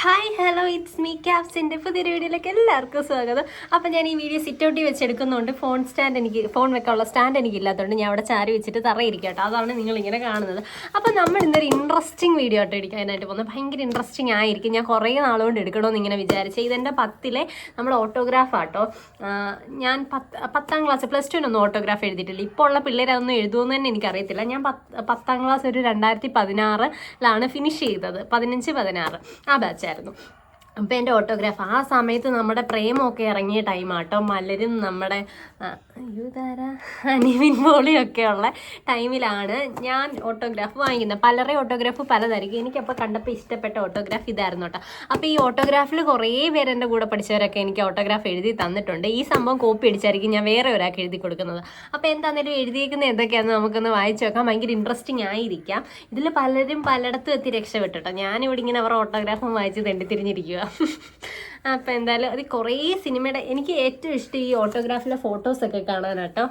Hi hello it's me ക്യാപ്സിന്റെ പുതിയൊരു വീഡിയോയിലേക്ക് എല്ലാവർക്കും സ്വാഗതം. അപ്പോൾ ഞാൻ ഈ വീഡിയോ സിറ്റ് ഔട്ടി വെച്ചെടുക്കുന്നതുകൊണ്ട് ഫോൺ സ്റ്റാൻഡ് എനിക്ക് ഫോൺ വെക്കാനുള്ള സ്റ്റാൻഡ് എനിക്ക് ഇല്ലാത്തതുകൊണ്ട് ഞാൻ അവിടെ ചാരി വെച്ചിട്ട് തറയിരിക്കട്ടോ കേട്ടോ. അതാണ് നിങ്ങൾ ഇങ്ങനെ കാണുന്നത്. അപ്പോൾ നമ്മൾ ഇന്നൊരു ഇൻട്രസ്റ്റിംഗ് വീഡിയോ ആയിട്ട് എടുക്കാനായിട്ട് പോകുന്നത്. ഭയങ്കര ഇൻട്രസ്റ്റിംഗ് ആയിരിക്കും. ഞാൻ കുറേ നാളുകൊണ്ട് എടുക്കണമെന്ന് ഇങ്ങനെ വിചാരിച്ചു. ഇതെന്റെ പത്തിലെ നമ്മൾ ഓട്ടോഗ്രാഫ് ആട്ടോ. ഞാൻ പത്ത് പത്താം ക്ലാസ് പ്ലസ് ടുവിനൊന്നും ഓട്ടോഗ്രാഫ് എഴുതിയിട്ടില്ല. ഇപ്പോൾ ഉള്ള പിള്ളേരതൊന്നും എഴുതുമെന്ന് തന്നെ എനിക്കറിയത്തില്ല. ഞാൻ പത്ത് ക്ലാസ് ഒരു രണ്ടായിരത്തി പതിനാറിലാണ് ഫിനിഷ് ചെയ്തത്. പതിനഞ്ച് പതിനാറ്. ആ ബാച്ചായിരുന്നു അപ്പോൾ എന്റെ ഓട്ടോഗ്രാഫ് ആ സമയത്ത് നമ്മുടെ പ്രേമമൊക്കെ ഇറങ്ങിയ ടൈമാട്ടോ മലരും നമ്മുടെ യുധാര അനിവിൻ പോളിയൊക്കെ ഉള്ള ടൈമിലാണ് ഞാൻ ഓട്ടോഗ്രാഫ് വാങ്ങിക്കുന്നത്. പലരുടെ ഓട്ടോഗ്രാഫ് പലതായിരിക്കും. എനിക്കപ്പോൾ കണ്ടപ്പോൾ ഇഷ്ടപ്പെട്ട ഓട്ടോഗ്രാഫ് ഇതായിരുന്നു കേട്ടോ അപ്പോൾ ഈ ഓട്ടോഗ്രാഫിൽ കുറേ പേര് എന്റെ കൂടെ പഠിച്ചവരൊക്കെ എനിക്ക് ഓട്ടോഗ്രാഫ് എഴുതി തന്നിട്ടുണ്ട്. ഈ സംഭവം കോപ്പി അടിച്ചായിരിക്കും ഞാൻ വേറെ ഒരാൾക്ക് എഴുതി കൊടുക്കുന്നത്. അപ്പോൾ എന്താണെങ്കിലും എഴുതിയിരിക്കുന്നത് എന്തൊക്കെയാണെന്ന് നമുക്കൊന്ന് വായിച്ചു നോക്കാം. ഭയങ്കര ഇൻട്രസ്റ്റിംഗ് ആയിരിക്കാം. ഇതിൽ പലരും പലയിടത്തും എത്തി രക്ഷപ്പെട്ടു രക്ഷപ്പെട്ടോ ഞാനിവിടെ ഇങ്ങനെ അവരുടെ ഓട്ടോഗ്രാഫും വായിച്ച് തെണ്ടിത്തിരിഞ്ഞിരിക്കുക അപ്പോൾ എന്തായാലും അത് കുറേ സിനിമയുടെ എനിക്ക് ഏറ്റവും ഇഷ്ടം ഈ ഓട്ടോഗ്രാഫിലെ ഫോട്ടോസൊക്കെ കാണാനാട്ടോ.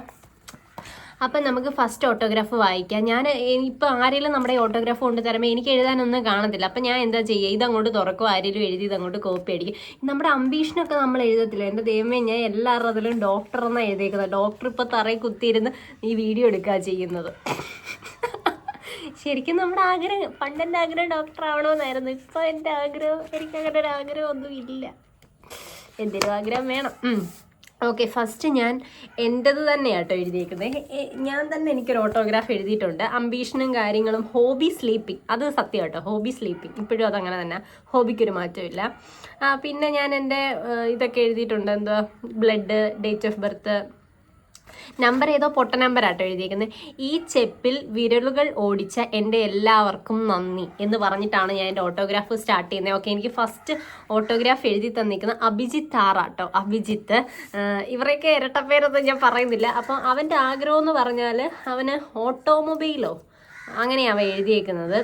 അപ്പം നമുക്ക് ഫസ്റ്റ് ഓട്ടോഗ്രാഫ് വായിക്കാം. ഞാൻ ഇപ്പോൾ ആരെങ്കിലും നമ്മുടെ ഓട്ടോഗ്രാഫ് കൊണ്ട് തരുമ്പോൾ എനിക്ക് എഴുതാനൊന്നും കാണത്തില്ല. അപ്പം ഞാൻ എന്താ ചെയ്യുക ഇതങ്ങോട്ട് തുറക്കും ആരെങ്കിലും എഴുതി ഇതങ്ങോട്ട് കോപ്പി അടിക്കും. നമ്മുടെ അംബീഷനൊക്കെ നമ്മൾ എഴുതത്തില്ല? എന്റെ ദൈവമേ ഞാൻ എല്ലാവരുടെ അതിലും ഡോക്ടർ എന്നാണ് എഴുതിയേക്കുന്നത്. ഡോക്ടർ ഇപ്പോൾ തറയിൽ കുത്തിയിരുന്ന് ഈ വീഡിയോ എടുക്കുക ചെയ്യുന്നത്. ശരിക്കും നമ്മുടെ ആഗ്രഹം പണ്ടെന്റെ ആഗ്രഹം ഡോക്ടർ ആവണമെന്നായിരുന്നു. ഇപ്പോൾ എന്റെ ആഗ്രഹം എനിക്ക് അങ്ങനെ ഒരു ആഗ്രഹം ഒന്നും ഇല്ല. എന്തെങ്കിലും ആഗ്രഹം വേണം. ഓക്കെ ഫസ്റ്റ് ഞാൻ എന്റെത് തന്നെയാട്ടോ എഴുതിയേക്കുന്നത് എ- ഞാൻ തന്നെ എനിക്കൊരു ഓട്ടോഗ്രാഫ് എഴുതിയിട്ടുണ്ട്. അംബീഷനും കാര്യങ്ങളും ഹോബി സ്ലീപ്പിംഗ് അത് സത്യം കേട്ടോ ഹോബി സ്ലീപ്പിംഗ് ഇപ്പോഴും അതങ്ങനെ തന്നെ. ഹോബിക്കൊരു മാറ്റമില്ല. പിന്നെ ഞാൻ എന്റെ ഇതൊക്കെ എഴുതിയിട്ടുണ്ട്. എന്തുവാ blood date of birth number ഏതോ പൊട്ട നമ്പർ ആട്ടോ എഴുതിയിരിക്കുന്നത് ഈ ചെപ്പിൽ വിരലുകൾ ഓടിച്ച എന്റെ എല്ലാവർക്കും നന്ദി എന്ന് പറഞ്ഞിട്ടാണ് ഞാൻ എന്റെ ഓട്ടോഗ്രാഫ് സ്റ്റാർട്ട് ചെയ്യുന്നത് ഓക്കെ എനിക്ക് ഫസ്റ്റ് ഓട്ടോഗ്രാഫ് എഴുതി തന്നിരിക്കുന്നത് അഭിജിത്ത് ആറാട്ടോ. അഭിജിത്ത് ഇവരെയൊക്കെ ഇരട്ടപ്പേരൊന്നും ഞാൻ പറയുന്നില്ല. അപ്പം അവന്റെ ആഗ്രഹം എന്ന് പറഞ്ഞാൽ അവന് ഓട്ടോമൊബൈലോ അങ്ങനെയാണ് അവൻ എഴുതിയേക്കുന്നത്.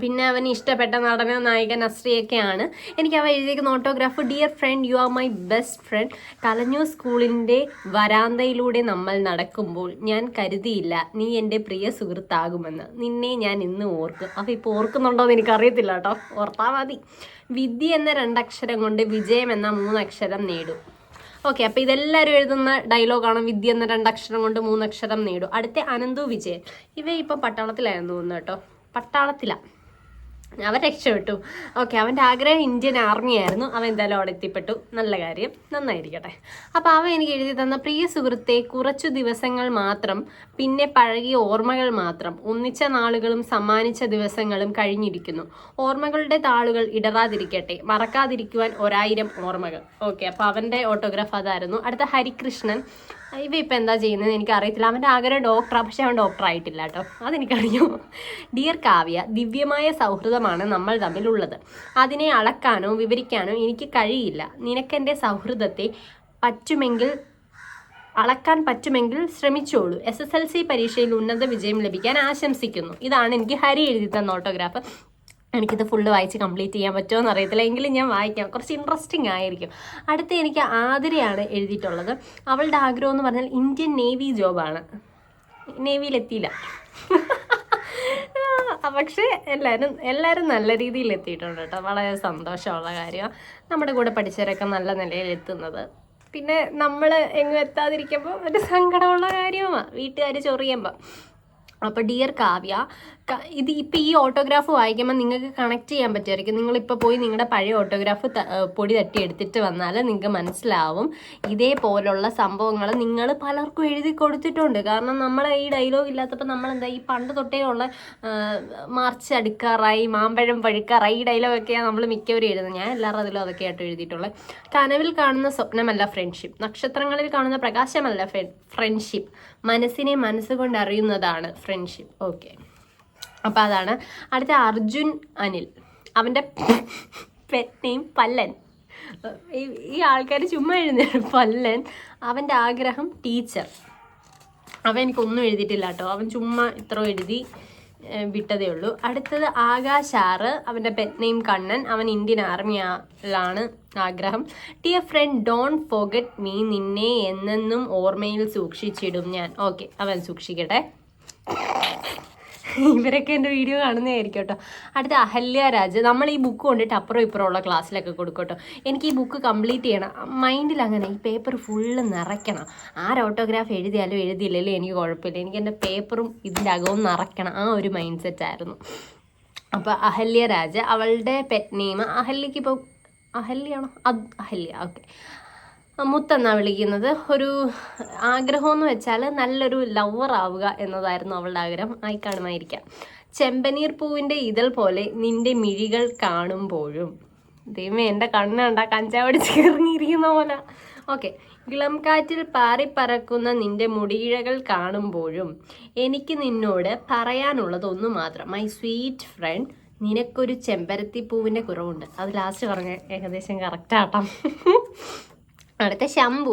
പിന്നെ അവന് ഇഷ്ടപ്പെട്ട നടന നായകൻ നസ്രിയൊക്കെയാണ്. എനിക്ക് അവ എഴുതിയിരിക്കുന്ന autograph dear friend you are my best friend കലഞ്ഞു സ്കൂളിന്റെ വരാന്തയിലൂടെ നമ്മൾ നടക്കുമ്പോൾ ഞാൻ കരുതിയില്ല നീ എന്റെ പ്രിയ സുഹൃത്താകുമെന്ന്. നിന്നെ ഞാൻ ഇന്ന് ഓർക്കും. അപ്പോൾ ഇപ്പോൾ ഓർക്കുന്നുണ്ടോ എന്ന് എനിക്കറിയത്തില്ല കേട്ടോ. ഓർത്താൽ മതി. വിദ്യ എന്ന രണ്ടക്ഷരം കൊണ്ട് വിജയം എന്ന മൂന്നക്ഷരം നേടും. ഓക്കെ അപ്പോൾ ഇതെല്ലാവരും എഴുതുന്ന ഡയലോഗാണ് വിദ്യ എന്ന രണ്ടക്ഷരം കൊണ്ട് മൂന്നക്ഷരം നേടും. അടുത്ത അനന്തു വിജയൻ. ഇവ ഇപ്പം പട്ടാളത്തിലായിരുന്നു തോന്നുന്നു കേട്ടോ. പട്ടാളത്തിലാണ് അവൻ രക്ഷപ്പെട്ടു. ഓക്കെ അവന്റെ ആഗ്രഹം ഇന്ത്യൻ ആർമി ആയിരുന്നു. അവൻ എന്തായാലും അവിടെ എത്തിപ്പെട്ടു. നല്ല കാര്യം. നന്നായിരിക്കട്ടെ. അപ്പോൾ അവൻ എനിക്ക് എഴുതി തന്ന പ്രിയ സുഹൃത്തെ കുറച്ചു ദിവസങ്ങൾ മാത്രം പിന്നെ പഴകിയ ഓർമ്മകൾ മാത്രം ഒന്നിച്ച നാളുകളും സമ്മാനിച്ച ദിവസങ്ങളും കഴിഞ്ഞിരിക്കുന്നു. ഓർമ്മകളുടെ താളുകൾ ഇടറാതിരിക്കട്ടെ. മറക്കാതിരിക്കുവാൻ ഒരായിരം ഓർമ്മകൾ. ഓക്കെ അപ്പോൾ അവന്റെ ഓട്ടോഗ്രാഫ് അതായിരുന്നു. അടുത്ത ഹരികൃഷ്ണൻ. ഇവ ഇപ്പം എന്താ ചെയ്യുന്നത് എനിക്ക് അറിയത്തില്ല അവന്റെ ആഗ്രഹം ഡോക്ടറാണ് പക്ഷെ അവൻ ഡോക്ടർ ആയിട്ടില്ല കേട്ടോ. അതെനിക്കറിയാം? ഡിയർ കാവ്യ ദിവ്യമായ സൗഹൃദമാണ് നമ്മൾ തമ്മിലുള്ളത്. അതിനെ അളക്കാനോ വിവരിക്കാനോ എനിക്ക് കഴിയില്ല. നിനക്കെന്റെ സൗഹൃദത്തെ പറ്റുമെങ്കിൽ അളക്കാൻ പറ്റുമെങ്കിൽ ശ്രമിച്ചോളൂ. എസ് എസ് എൽ സി പരീക്ഷയിൽ ഉന്നത വിജയം ലഭിക്കാൻ ആശംസിക്കുന്നു. ഇതാണ് എനിക്ക് ഹരി എഴുതി തന്ന ഓട്ടോഗ്രാഫ് എനിക്കിത് ഫുള്ള് വായിച്ച് കംപ്ലീറ്റ് ചെയ്യാൻ പറ്റുമോ എന്ന് അറിയത്തില്ല. എങ്കിലും ഞാൻ വായിക്കാം. കുറച്ച് ഇൻട്രസ്റ്റിംഗ് ആയിരിക്കും. അടുത്ത എനിക്ക് ആതിരയാണ് എഴുതിയിട്ടുള്ളത്. അവളുടെ ആഗ്രഹം എന്ന് പറഞ്ഞാൽ ഇന്ത്യൻ നേവി ജോബാണ് നേവിയിലെത്തിയില്ല. പക്ഷേ എല്ലാവരും എല്ലാവരും നല്ല രീതിയിൽ എത്തിയിട്ടുണ്ട് കേട്ടോ. വളരെ സന്തോഷമുള്ള കാര്യമാണ്. നമ്മുടെ കൂടെ പഠിച്ചവരൊക്കെ നല്ല നിലയിൽ എത്തുന്നത്. പിന്നെ നമ്മൾ എങ്ങും എത്താതിരിക്കുമ്പോൾ ഒരു സങ്കടമുള്ള കാര്യവുമാണ് വീട്ടുകാർ ചൊറിയുമ്പോൾ അപ്പോൾ ഡിയർ കാവ്യ ഇത് ഇപ്പം ഈ ഓട്ടോഗ്രാഫ് വായിക്കുമ്പോൾ നിങ്ങൾക്ക് കണക്ട് ചെയ്യാൻ പറ്റുമായിരിക്കും. നിങ്ങളിപ്പോൾ പോയി നിങ്ങളുടെ പഴയ ഓട്ടോഗ്രാഫ് പൊടി തട്ടി എടുത്തിട്ട് വന്നാൽ നിങ്ങൾക്ക് മനസ്സിലാവും. ഇതേപോലുള്ള സംഭവങ്ങൾ നിങ്ങൾ പലർക്കും എഴുതി കൊടുത്തിട്ടുണ്ട്. കാരണം നമ്മളെ ഈ ഡയലോഗ് ഇല്ലാത്തപ്പോൾ നമ്മളെന്താ ഈ പണ്ട് തൊട്ടേ ഉള്ള മാർച്ച് അടുക്കാറായി മാമ്പഴം പഴുക്കാറായി ഈ ഡയലോഗൊക്കെയാണ് നമ്മൾ മിക്കവരും എഴുതുന്നത്. ഞാൻ എല്ലാവരും അതിലും അതൊക്കെ ആയിട്ട് എഴുതിയിട്ടുള്ളത് കനവിൽ കാണുന്ന സ്വപ്നമല്ല ഫ്രണ്ട്ഷിപ്പ് നക്ഷത്രങ്ങളിൽ കാണുന്ന പ്രകാശമല്ല ഫ്രണ്ട്ഷിപ്പ് മനസ്സിനെ മനസ്സുകൊണ്ട് അറിയുന്നതാണ് ഫ്രണ്ട്ഷിപ്പ് ഓക്കെ അപ്പോൾ അതാണ്. അടുത്ത അർജുൻ അനിൽ. അവന്റെ പെറ്റ് നെയിം പല്ലൻ. ഈ- ആൾക്കാർ ചുമ്മാ എഴുതുന്ന പല്ലൻ. അവന്റെ ആഗ്രഹം ടീച്ചർ അവൻ എനിക്കൊന്നും എഴുതിയിട്ടില്ല കേട്ടോ. അവൻ ചുമ്മാ ഇത്ര എഴുതി. വിട്ടതേ ഉള്ളൂ. അടുത്തത് ആകാശാറ് അവന്റെ പെറ്റ് നെയിം കണ്ണൻ അവൻ ഇന്ത്യൻ ആർമിയിലാണ് ആഗ്രഹം. Dear friend don't forget me നിന്നെ എന്നെന്നും ഓർമ്മയിൽ സൂക്ഷിച്ചിടും ഞാൻ. ഓക്കെ അവൻ സൂക്ഷിക്കട്ടെ. ഇവരൊക്കെ എന്റെ വീഡിയോ കാണുന്നതായിരിക്കും കേട്ടോ. അടുത്ത അഹല്യ രാജ്. നമ്മൾ ഈ ബുക്ക് കൊണ്ടിട്ട് അപ്പുറം ഇപ്പുറം ഉള്ള ക്ലാസ്സിലൊക്കെ കൊടുക്കട്ടോ. എനിക്ക് ഈ ബുക്ക് കംപ്ലീറ്റ് ചെയ്യണം. മൈൻഡിൽ അങ്ങനെ ഈ പേപ്പർ ഫുള്ള് നിറയ്ക്കണം. ആര് ഓട്ടോഗ്രാഫ് എഴുതിയാലും എഴുതിയില്ലല്ലോ എനിക്ക് കുഴപ്പമില്ല. എനിക്ക് എന്റെ പേപ്പറും ഇതിന്റെ അകവും നിറയ്ക്കണം. ആ ഒരു മൈൻഡ് സെറ്റ് ആയിരുന്നു. അപ്പോൾ അഹല്യ രാജ അവളുടെ പെറ്റ് നെയിം അഹല്യക്ക് ഇപ്പോൾ അഹല്യാണോ അത് അഹല്യ. ഓക്കെ മുത്തെന്നാ വിളിക്കുന്നത്. ഒരു ആഗ്രഹം എന്ന് വെച്ചാൽ നല്ലൊരു ലവർ ആവുക എന്നതായിരുന്നു അവളുടെ ആഗ്രഹം. ആയി കാണുമായിരിക്കാം. ചെമ്പനീർ പൂവിന്റെ ഇതൾ പോലെ നിന്റെ മിഴികൾ കാണുമ്പോഴും. ദൈവമേ എന്റെ കണ്ണുണ്ട കഞ്ചാവടി ചേർന്നിരിക്കുന്ന പോലെ. ഓക്കെ. ഇളം കാറ്റിൽ പാറിപ്പറക്കുന്ന നിന്റെ മുടിയിഴകൾ കാണുമ്പോഴും എനിക്ക് നിന്നോട് പറയാനുള്ളത് ഒന്ന് മാത്രം. മൈ സ്വീറ്റ് ഫ്രണ്ട് നിനക്കൊരു ചെമ്പരത്തി പൂവിന്റെ കുറവുണ്ട്. അത് ലാസ്റ്റ് പറഞ്ഞ ഏകദേശം കറക്റ്റാട്ടോ അടുത്ത ശംഭു.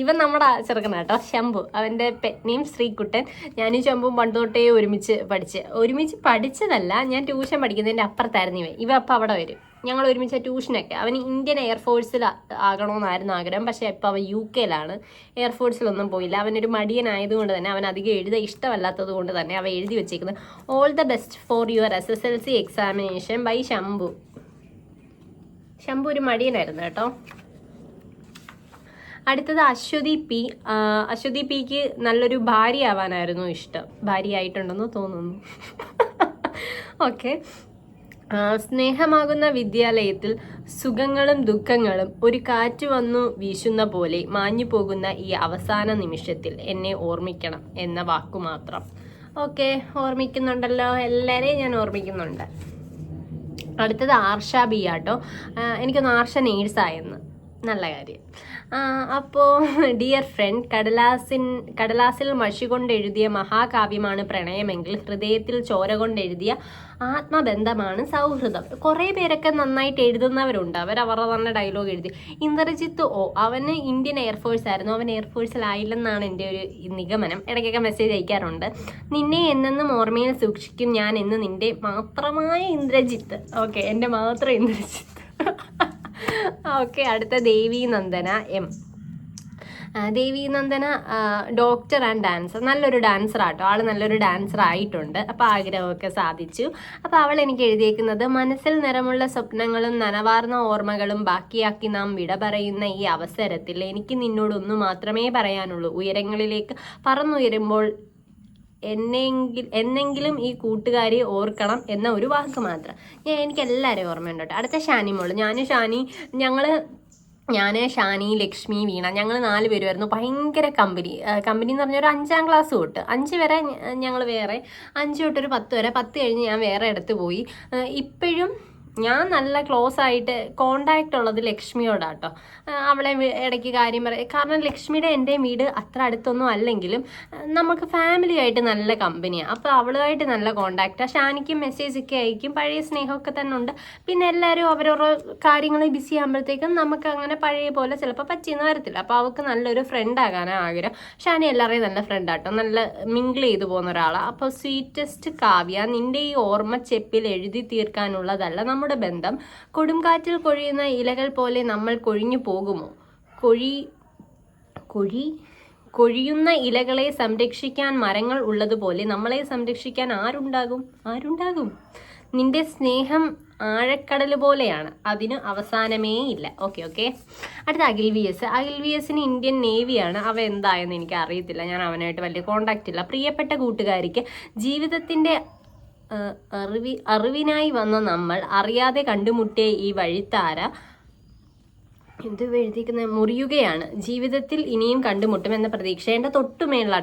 ഇവൻ നമ്മുടെ ചെറുക്കനാ കേട്ടോ ശംഭു. അവന്റെ പെറ്റ്നെയും ശ്രീകുട്ടൻ. ഞാനും ശംഭുവും പണ്ട് തൊട്ടേ ഒരുമിച്ച് പഠിച്ച്. ഒരുമിച്ച് പഠിച്ചതല്ല ഞാൻ ട്യൂഷൻ പഠിക്കുന്നതിന്റെ അപ്പുറത്തായിരുന്നു ഇവ ഇവ അപ്പം അവിടെ വരും. ഞങ്ങൾ ഒരുമിച്ച് ട്യൂഷനൊക്കെ അവന് ഇന്ത്യൻ എയർഫോഴ്സിൽ ആകണമെന്നായിരുന്നു ആഗ്രഹം പക്ഷേ ഇപ്പോൾ അവൻ യു കെയിലാണ് എയർഫോഴ്സിലൊന്നും പോയില്ല. അവനൊരു മടിയനായതുകൊണ്ട് തന്നെ അവൻ അധികം എഴുത ഇഷ്ടമല്ലാത്തത് കൊണ്ട് തന്നെ അവ എഴുതി വെച്ചേക്കുന്നത് all the best for your S S L C examination by Shambhu. Shambhu ഒരു മടിയനായിരുന്നു കേട്ടോ. അടുത്തത് അശ്വതി പി. അശ്വതി പിക്ക് നല്ലൊരു ഭാര്യ ആവാനായിരുന്നു ഇഷ്ടം. ഭാര്യയായിട്ടുണ്ടെന്ന് തോന്നുന്നു. ഓക്കെ. സ്നേഹമാകുന്ന വിദ്യാലയത്തിൽ സുഖങ്ങളും ദുഃഖങ്ങളും ഒരു കാറ്റ് വന്നു വീശുന്ന പോലെ മാഞ്ഞു പോകുന്ന ഈ അവസാന നിമിഷത്തിൽ എന്നെ ഓർമ്മിക്കണം എന്ന വാക്കു മാത്രം. ഓക്കെ ഓർമ്മിക്കുന്നുണ്ടല്ലോ. എല്ലാവരെയും ഞാൻ ഓർമ്മിക്കുന്നുണ്ട്. അടുത്തത് ആർഷ ബി ആട്ടോ. എനിക്കൊന്ന് ആർഷ നേഴ്സായെന്ന്. നല്ല കാര്യം. അപ്പോൾ ഡിയർ ഫ്രണ്ട് കടലാസിൻ കടലാസിൽ മഷി കൊണ്ട് എഴുതിയ മഹാകാവ്യമാണ് പ്രണയമെങ്കിൽ ഹൃദയത്തിൽ ചോര കൊണ്ട് എഴുതിയ ആത്മബന്ധമാണ് സൗഹൃദം. കുറേ പേരൊക്കെ നന്നായിട്ട് എഴുതുന്നവരുണ്ട്. അവർ അവരുടെ തന്നെ ഡയലോഗ് എഴുതി. ഇന്ദ്രജിത്ത് ഓ അവന് ഇന്ത്യൻ എയർഫോഴ്സ് ആയിരുന്നു. അവൻ എയർഫോഴ്സിലായില്ലെന്നാണ് എന്റെ ഒരു നിഗമനം. ഇടയ്ക്കൊക്കെ മെസ്സേജ് അയക്കാറുണ്ട്. നിന്നെ എന്നെന്നും ഓർമ്മയിൽ സൂക്ഷിക്കും ഞാൻ എന്ന് നിന്റെ മാത്രമായ ഇന്ദ്രജിത്ത്. ഓക്കെ എന്റെ മാത്രം ഇന്ദ്രജിത്ത്. ഓക്കെ അടുത്ത Devi Nandana M Devi Nandana doctor and dancer നല്ലൊരു ഡാൻസർ ആട്ടോ. ആൾ നല്ലൊരു ഡാൻസർ ആയിട്ടുണ്ട്. അപ്പോൾ ആഗ്രഹമൊക്കെ സാധിച്ചു. അപ്പോൾ അവൾ എനിക്ക് എഴുതിയേക്കുന്നത് മനസ്സിൽ നിറമുള്ള സ്വപ്നങ്ങളും നനവാർന്ന ഓർമ്മകളും ബാക്കിയാക്കി നാം വിട പറയുന്ന ഈ അവസരത്തിൽ എനിക്ക് നിന്നോട് ഒന്ന് മാത്രമേ പറയാനുള്ളൂ. ഉയരങ്ങളിലേക്ക് പറന്നുയരുമ്പോൾ എന്നെങ്കിൽ എന്നെങ്കിലും ഈ കൂട്ടുകാരി ഓർക്കണം എന്ന ഒരു വാക്ക് മാത്രം. ഞാൻ എനിക്ക് എല്ലാവരെയും ഓർമ്മയുണ്ട് കേട്ടോ. അടുത്ത ഷാനിമോൾ ഞാൻ ഷാനി ഞങ്ങൾ ഞാൻ ഷാനി ലക്ഷ്മി വീണ ഞങ്ങൾ നാല് പേരുമായിരുന്നു ഭയങ്കര കമ്പനി കമ്പനി എന്ന് പറഞ്ഞാൽ ഒരു അഞ്ചാം ക്ലാസ് തൊട്ട്. അഞ്ച് വരെ ഞങ്ങൾ വേറെ. അഞ്ച് തൊട്ട് ഒരു പത്ത് വരെ. പത്ത് കഴിഞ്ഞ് ഞാൻ വേറെ ഇടത്ത് പോയി. ഇപ്പോഴും ഞാൻ നല്ല ക്ലോസ് ആയിട്ട് കോണ്ടാക്റ്റ് ഉള്ളത് ലക്ഷ്മിയോടാട്ടോ. അവളെ ഇടയ്ക്ക് കാര്യം പറയും കാരണം ലക്ഷ്മിയുടെ എന്റെ വീട് അത്ര അടുത്തൊന്നും അല്ലെങ്കിലും നമുക്ക് ഫാമിലി ആയിട്ട് നല്ല കമ്പനിയാണ് അപ്പോൾ അവളുമായിട്ട് നല്ല കോണ്ടാക്റ്റാണ് ഷാനിക്കും മെസ്സേജ് ഒക്കെ അയക്കും. പഴയ സ്നേഹമൊക്കെ തന്നെ ഉണ്ട്. പിന്നെ എല്ലാവരും അവരോരോ കാര്യങ്ങളിൽ ബിസി ആകുമ്പോഴത്തേക്കും നമുക്ക് അങ്ങനെ പഴയ പോലെ ചിലപ്പോൾ പറ്റിയെന്ന് വരത്തില്ല. അപ്പോൾ അവൾക്ക് നല്ലൊരു ഫ്രണ്ട് ആകാനാണ് ആഗ്രഹം. ഷാനി എല്ലാവരെയും നല്ല ഫ്രണ്ടാട്ടോ നല്ല മിങ്കിൾ ചെയ്തു പോകുന്ന ഒരാളാണ് അപ്പോൾ സ്വീറ്റസ്റ്റ് കാവ്യ നിന്റെ ഈ ഓർമ്മ ചെപ്പിൽ എഴുതി തീർക്കാനുള്ളതല്ല. നമ്മുടെ ബന്ധം. കൊടുങ്കാറ്റിൽ കൊഴിയുന്ന ഇലകൾ പോലെ നമ്മൾ കൊഴിഞ്ഞു പോകുമോ? കൊഴി കൊഴി കൊഴിയുന്ന ഇലകളെ സംരക്ഷിക്കാൻ മരങ്ങൾ ഉള്ളതുപോലെ നമ്മളെ സംരക്ഷിക്കാൻ ആരുണ്ടാകും? ആരുണ്ടാകും? നിന്റെ സ്നേഹം ആഴക്കടൽ പോലെയാണ്. അതിന് അവസാനമേ ഇല്ല. Okay okay. അടുത്ത Akhil V S. Akhil V എസിന് ഇന്ത്യൻ നേവിയാണ്. അവ എന്തായെന്ന് എനിക്ക് അറിയത്തില്ല ഞാൻ അവനായിട്ട് വലിയ കോണ്ടാക്റ്റ് ഇല്ല. പ്രിയപ്പെട്ട കൂട്ടുകാരിക്ക് ജീവിതത്തിന്റെ അറിവി അറിവിനായി വന്ന നമ്മൾ അറിയാതെ കണ്ടുമുട്ടിയ ഈ വഴിത്താര എന്ത് എഴുതിയിരിക്കുന്നത് മുറിയുകയാണ്. ജീവിതത്തിൽ ഇനിയും കണ്ടുമുട്ടും എന്ന പ്രതീക്ഷ എന്റെ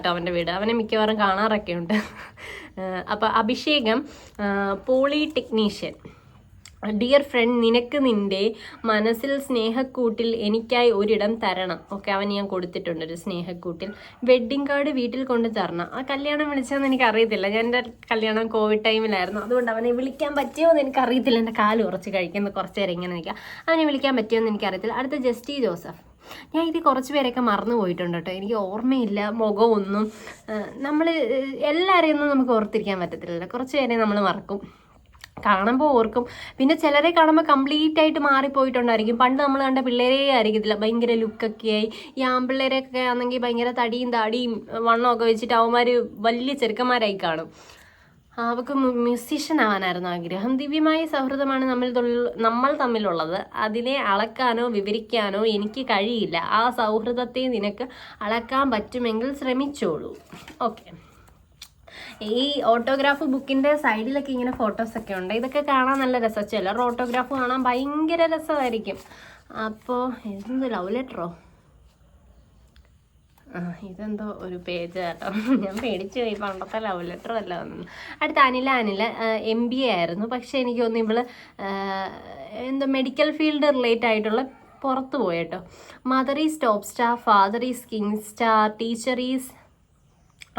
അവന്റെ വീട്. അവനെ മിക്കവാറും കാണാറൊക്കെ ഉണ്ട് അപ്പോൾ അഭിഷേകം പോളി ടെക്നീഷ്യൻ ഡിയർ ഫ്രണ്ട് നിനക്ക് നിന്റെ മനസ്സിൽ സ്നേഹക്കൂട്ടിൽ എനിക്കായി ഒരിടം തരണം. ഓക്കെ അവൻ ഞാൻ കൊടുത്തിട്ടുണ്ട് ഒരു സ്നേഹക്കൂട്ടിൽ. വെഡ്ഡിങ് കാർഡ് വീട്ടിൽ കൊണ്ട് തരണം. ആ കല്യാണം വിളിച്ചതെന്ന് എനിക്ക് അറിയത്തില്ല ഞാൻ എന്റെ കല്യാണം കോവിഡ് ടൈമിലായിരുന്നു അതുകൊണ്ട് അവനെ വിളിക്കാൻ പറ്റിയോ എന്ന് എനിക്ക് അറിയത്തില്ല എന്റെ കാൽ കുറച്ച് കഴിക്കുന്ന കുറച്ച് നേരം ഇങ്ങനെ നിൽക്കുക. അവനെ വിളിക്കാൻ പറ്റിയോ എന്ന് എനിക്കറിയത്തില്ല. അടുത്ത ജസ്റ്റി ജോസഫ്. ഞാൻ ഇത് കുറച്ച് പേരൊക്കെ മറന്നു പോയിട്ടുണ്ട് കേട്ടോ. എനിക്ക് ഓർമ്മയില്ല. മുഖമൊന്നും നമ്മൾ എല്ലാവരെയൊന്നും നമുക്ക് ഓർത്തിരിക്കാൻ പറ്റത്തില്ല കുറച്ച് പേരെ നമ്മൾ മറക്കും. കാണുമ്പോൾ ഓർക്കും. പിന്നെ ചിലരെ കാണുമ്പോൾ കംപ്ലീറ്റ് ആയിട്ട് മാറിപ്പോയിട്ടുണ്ടായിരിക്കും. പണ്ട് നമ്മൾ കണ്ട പിള്ളേരെ ആയിരിക്കത്തില്ല. ഭയങ്കര ലുക്കൊക്കെ ആയി. ഈ ആൺപിള്ളേരൊക്കെ ആണെങ്കിൽ ഭയങ്കര തടിയും താടിയും വണ്ണമൊക്കെ വെച്ചിട്ട് അവന്മാർ വലിയ ചെറുക്കന്മാരായി കാണും. അവൾക്ക് മ്യൂസീഷ്യൻ ആവാനായിരുന്നു ആഗ്രഹം. ദിവ്യമായ സൗഹൃദമാണ് നമ്മൾ നമ്മൾ തമ്മിലുള്ളത്. അതിനെ അളക്കാനോ വിവരിക്കാനോ എനിക്ക് കഴിയില്ല. ആ സൗഹൃദത്തെ നിനക്ക് അളക്കാൻ പറ്റുമെങ്കിൽ ശ്രമിച്ചോളൂ. ഓക്കെ. ഈ ഓട്ടോഗ്രാഫ് ബുക്കിന്റെ സൈഡിലൊക്കെ ഇങ്ങനെ ഫോട്ടോസ് ഒക്കെ ഉണ്ട്. ഇതൊക്കെ കാണാൻ നല്ല രസം. ചിലർ ഓട്ടോഗ്രാഫ് കാണാൻ ഭയങ്കര രസമായിരിക്കും. അപ്പോ എന്ത് ലവ് ലെറ്ററോ ആ ഇതെന്തോ ഒരു പേജ് കേട്ടോ ഞാൻ പേടിച്ചു പോയി. പണ്ടത്തെ ലവ് ലെറ്റർ അല്ല. വന്നു അടുത്ത Anila Anila M B A ആയിരുന്നു. പക്ഷെ എനിക്ക് തോന്നുന്നു ഇവൾ എന്തോ മെഡിക്കൽ ഫീൽഡ് റിലേറ്റ് ആയിട്ടുള്ള പുറത്ത് പോയിട്ടോ mother is top star father is king star teacher is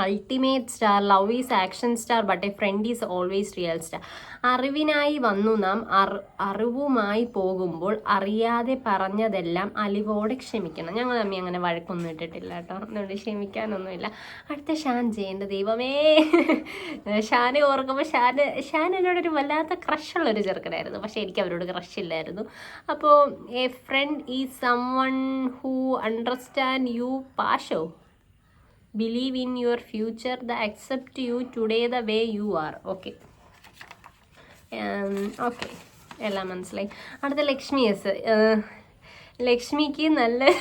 ultimate star love is action star but a friend is always real star അറിവിനായി വന്നു നാം അറി- അറിവുമായി പോകുമ്പോൾ അറിയാതെ പറഞ്ഞതെല്ലാം അലിവോടെ ക്ഷമിക്കണം. ഞങ്ങൾ തമ്മി അങ്ങനെ വഴക്കൊന്നും ഇട്ടിട്ടില്ല കേട്ടോ. അതുകൊണ്ട് ക്ഷമിക്കാനൊന്നുമില്ല. അടുത്ത ഷാൻ ചെയ്യേണ്ട ദൈവമേ. ഷാനെ ഓർക്കുമ്പോൾ ഷാന് ഷാൻ എന്നോടൊരു വല്ലാത്ത ക്രഷുള്ളൊരു ചെറുക്കനായിരുന്നു. പക്ഷേ എനിക്ക് അവരോട് ക്രഷ് ഇല്ലായിരുന്നു. അപ്പോൾ a friend is someone who understand you പാഷോ? Believe in your future the accept you today the way you are okay okay എല്ലാം മനസ്സിലായി. അടുത്ത ലക്ഷ്മി എസ് ലക്ഷ്മിക്ക് നല്ല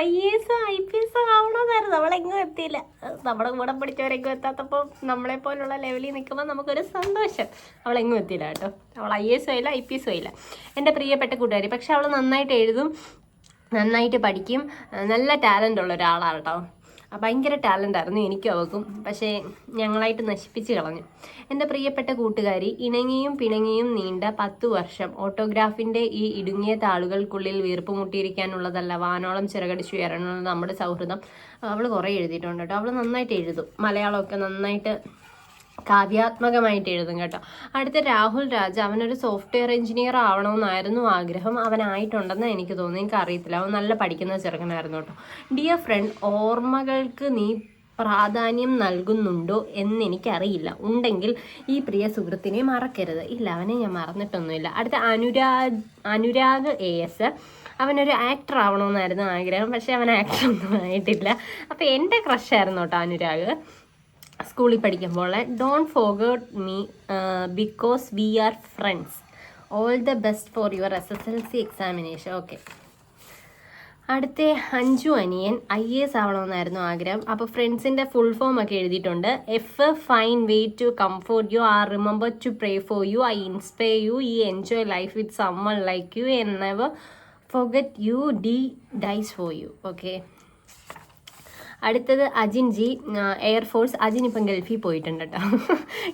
I A S I P S ആവണമെന്നായിരുന്നു നമ്മളെങ്ങും എത്തിയില്ല. നമ്മുടെ കൂടെ പഠിച്ചവരെങ്ങും എത്താത്തപ്പോൾ നമ്മളെ പോലുള്ള ലെവലിൽ നിൽക്കുമ്പോൾ നമുക്കൊരു സന്തോഷം. അവളെങ്ങും എത്തിയില്ല കേട്ടോ. അവൾ ഐ എസ് ആയില്ല ഐ പി എസ് ആയില്ല. എന്റെ പ്രിയപ്പെട്ട കൂട്ടുകാരി പക്ഷെ അവൾ നന്നായിട്ട് എഴുതും. നന്നായിട്ട് പഠിക്കും. നല്ല ടാലന്റ് ഉള്ള ഒരാളാണ് കേട്ടോ. ഭയങ്കര ടാലന്റ് ആയിരുന്നു എനിക്കും അവക്കും പക്ഷേ ഞങ്ങളായിട്ട് നശിപ്പിച്ച് കളഞ്ഞു. എന്റെ പ്രിയപ്പെട്ട കൂട്ടുകാരി ഇണങ്ങിയും പിണങ്ങിയും നീണ്ട പത്തു വർഷം ഓട്ടോഗ്രാഫിന്റെ ഈ ഇടുങ്ങിയ താളുകൾക്കുള്ളിൽ വീർപ്പ് മുട്ടിയിരിക്കാനുള്ളതല്ല വാനോളം ചിറകടിച്ചു ഉയരാനുള്ള നമ്മുടെ സൗഹൃദം. അവൾ കുറേ എഴുതിയിട്ടുണ്ട് കേട്ടോ. അവൾ നന്നായിട്ട് എഴുതും. മലയാളമൊക്കെ നന്നായിട്ട് കാവ്യാത്മകമായിട്ട് എഴുതും കേട്ടോ. അടുത്ത രാഹുൽ രാജ് അവനൊരു സോഫ്റ്റ്വെയർ എഞ്ചിനീയർ ആവണമെന്നായിരുന്നു ആഗ്രഹം. അവനായിട്ടുണ്ടെന്ന് എനിക്ക് തോന്നുന്നു എനിക്ക് അറിയത്തില്ല അവൻ നല്ല പഠിക്കുന്ന ചെറുക്കനായിരുന്നു കേട്ടോ. ഡിയർ ഫ്രണ്ട് ഓർമ്മകൾക്ക് നീ പ്രാധാന്യം നൽകുന്നുണ്ടോ എന്ന് എനിക്കറിയില്ല. ഉണ്ടെങ്കിൽ ഈ പ്രിയ സുഹൃത്തിനെ മറക്കരുത്. ഇല്ല അവനെ ഞാൻ മറന്നിട്ടൊന്നുമില്ല. അടുത്ത അനുരാഗ് അനുരാഗ് എ എസ് അവനൊരു ആക്ടർ ആവണമെന്നായിരുന്നു ആഗ്രഹം. പക്ഷേ അവൻ ആക്ടർ ഒന്നും ആയിട്ടില്ല. അപ്പോൾ എന്റെ ക്രഷായിരുന്നു കേട്ടോ അനുരാഗ്. സ്കൂളിൽ പഠിക്കുമ്പോൾ don't forget me because we are friends all the best for your S S L C examination okay അടുത്ത അഞ്ചു അനിയൻ ഐ എസ് ആവണമെന്നായിരുന്നു ആഗ്രഹം. അപ്പോൾ ഫ്രണ്ട്സിന്റെ ഫുൾ ഫോം ഒക്കെ എഴുതിയിട്ടുണ്ട്. F fine way to comfort you R remember to pray for you I inspire you E enjoy life with someone like you N never forget you D dies for you okay അടുത്തത് Ajin G air force Ajin ഇപ്പം ഗൾഫിൽ പോയിട്ടുണ്ട് കേട്ടോ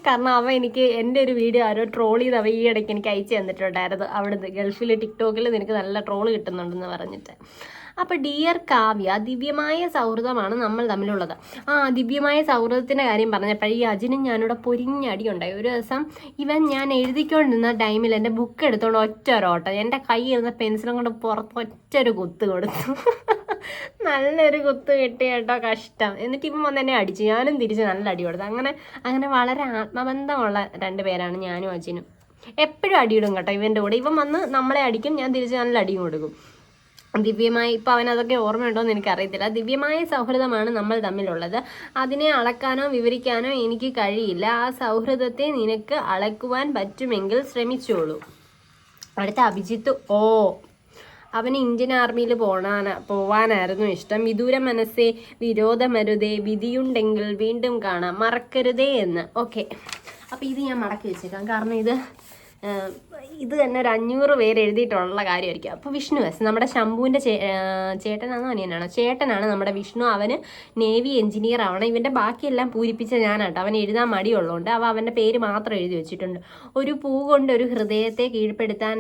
കാരണം അവൻ എനിക്ക് എന്റെ ഒരു വീഡിയോ ആരോ ട്രോൾ ചെയ്ത് അവ ഈ ഇടയ്ക്ക് എനിക്ക് അയച്ചു തന്നിട്ടുണ്ടായിരുന്നു. അവിടുന്ന് ഗൾഫിൽ ടിക്ടോക്കിൽ നിനക്ക് നല്ല ട്രോൾ കിട്ടുന്നുണ്ടെന്ന് പറഞ്ഞിട്ട്. അപ്പോൾ ഡിയർ കാവ്യ ദിവ്യമായ സൗഹൃദമാണ് നമ്മൾ തമ്മിലുള്ളത്. ആ ദിവ്യമായ സൗഹൃദത്തിന്റെ കാര്യം പറഞ്ഞപ്പോൾ ഈ അജിനും ഞാനിവിടെ പൊരിഞ്ഞടി ഉണ്ടായി. ഒരു ദിവസം ഇവൻ ഞാൻ എഴുതിക്കൊണ്ടിരുന്ന ടൈമിൽ എന്റെ ബുക്ക് എടുത്തോണ്ട് ഒറ്റ ഒരോട്ടം എന്റെ കയ്യിൽ ഇരുന്ന പെൻസിലും കൊണ്ട് പുറത്ത് ഒറ്റ ഒരു കുത്ത് കൊടുത്തു. നല്ലൊരു കുത്ത് കിട്ടി കേട്ടോ കഷ്ടം. എന്നിട്ട് ഇപ്പം വന്ന് എന്നെ അടിച്ചു. ഞാനും തിരിച്ച് നല്ല അടി കൊടുത്തു. അങ്ങനെ അങ്ങനെ വളരെ ആത്മബന്ധമുള്ള രണ്ട് പേരാണ് ഞാനും അച്ഛനും എപ്പോഴും അടിയിടും കേട്ടോ ഇവന്റെ കൂടെ. ഇവൻ വന്ന് നമ്മളെ അടിക്കും ഞാൻ തിരിച്ച് നല്ല അടിയും കൊടുക്കും. ദിവ്യമായി ഇപ്പം അവൻ അതൊക്കെ ഓർമ്മയുണ്ടോ എന്ന് എനിക്കറിയത്തില്ല. ദിവ്യമായ സൗഹൃദമാണ് നമ്മൾ തമ്മിലുള്ളത്. അതിനെ അളക്കാനോ വിവരിക്കാനോ എനിക്ക് കഴിയില്ല. ആ സൗഹൃദത്തെ നിനക്ക് അളക്കുവാൻ പറ്റുമെങ്കിൽ ശ്രമിച്ചോളൂ. അടുത്ത അഭിജിത്ത് ഓ അവന് ഇന്ത്യൻ ആർമിയിൽ പോണാന പോവാനായിരുന്നു ഇഷ്ടം. വിദൂര മനസ്സേ വിരോധമരുതേ വിധിയുണ്ടെങ്കിൽ വീണ്ടും കാണാം. മറക്കരുതേ എന്ന്. ഓക്കെ. അപ്പോൾ ഇത് ഞാൻ മടക്കി വെച്ചേക്കാം. കാരണം ഇത് ഇത് തന്നെ ഒരു അഞ്ഞൂറ് പേര് എഴുതിയിട്ടുള്ള കാര്യമായിരിക്കും. അപ്പോൾ വിഷ്ണു എസ് നമ്മുടെ ശംഭുവിന്റെ ചേട്ടനാണോ അനിയനാണോ? ചേട്ടനാണ് നമ്മുടെ വിഷ്ണു. അവന് നേവി എഞ്ചിനീയർ ആവണം ഇവന്റെ ബാക്കിയെല്ലാം പൂരിപ്പിച്ച ഞാനാട്ടോ. അവൻ എഴുതാൻ മടിയുള്ളതുകൊണ്ട് അവ അവന്റെ പേര് മാത്രം എഴുതി വെച്ചിട്ടുണ്ട്. ഒരു പൂ കൊണ്ട് ഒരു ഹൃദയത്തെ കീഴ്പ്പെടുത്താൻ